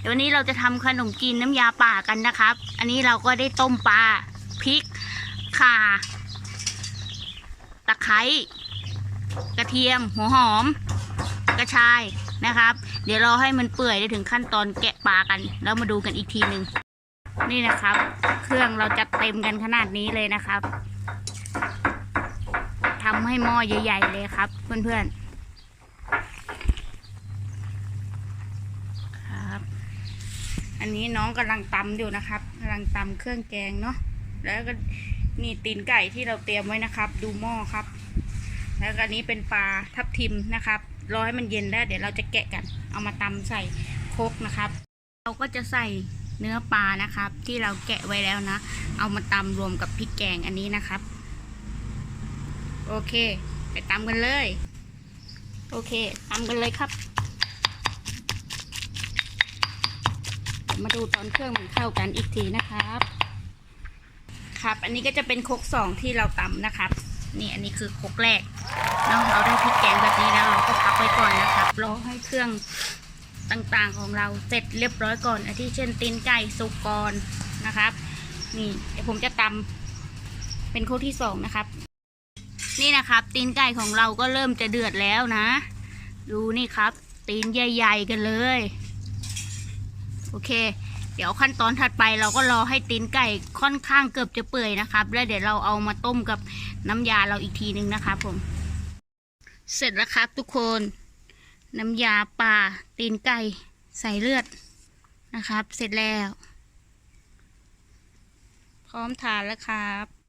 เดี๋ยววันนี้เราจะทำขนมจีนน้ำยาป่ากันนะครับ อันนี้เราก็ได้ต้มปลาพริกข่า ตะไคร้กระเทียม หัวหอม กระชายนะครับ เดี๋ยวเรอให้มันเปื่อยได้ถึงขั้นตอนแกะปลากัน แล้วมาดูกันอีกทีหนึ่งนี่นะครับ เครื่องเราจัดเต็มกันขนาดนี้เลยนะครับทำให้หม้อใหญ่ ๆ เลยครับ เพื่อนๆครับ อันนี้น้องกำลังตำอยู่นะครับกำลังตำเครื่องแกงเนาะ แล้วก็นี่ตีนไก่ที่เราเตรียมไว้นะครับ ดูหม้อครับ แล้วก็นี้เป็นปลาทับทิมนะครับ รอให้มันเย็นแล้ว เดี๋ยวเราจะแกะกัน เอามาตำใส่โครกนะครับ เราก็จะใส่เนื้อปลานะครับ ที่เราแกะไว้แล้วนะ เอามาตำรวมกับพริกแกงอันนี้นะครับ โอเค ไปตำกันเลย โอเคตำกันเลยครับ มาดูตอนเครื่องมันเข้ากันอีกทีนะครับ ครับอันนี้ก็จะเป็นครกสองที่เราตำนะครับ นี่อันนี้คือครกแรกเนาะเราได้พริกแกงแบบนี้แล้วเราก็พักไว้ก่อนนะครับรอให้เครื่องต่างๆของเราเสร็จเรียบร้อยก่อนอาทิเช่นตีนไก่สุกก่อนนะครับ นี่เดี๋ยวผมจะตำเป็นครกที่สองนะครับ นี่นะครับ ตีนไก่ของเราก็เริ่มจะเดือดแล้วนะ ดูนี่ครับ ตีนใหญ่ ๆ กันเลย โอเค เดี๋ยวขั้นตอนถัดไปเราก็รอให้ตีนไก่ค่อนข้างเกือบจะเปื่อยนะครับ แล้วเดี๋ยวเราเอามาต้มกับน้ำยาเราอีกทีนึงนะครับผม เสร็จแล้วครับทุกคน น้ำยาป่าตีนไก่ใส่เลือดนะครับ เสร็จแล้ว พร้อมทานแล้วครับ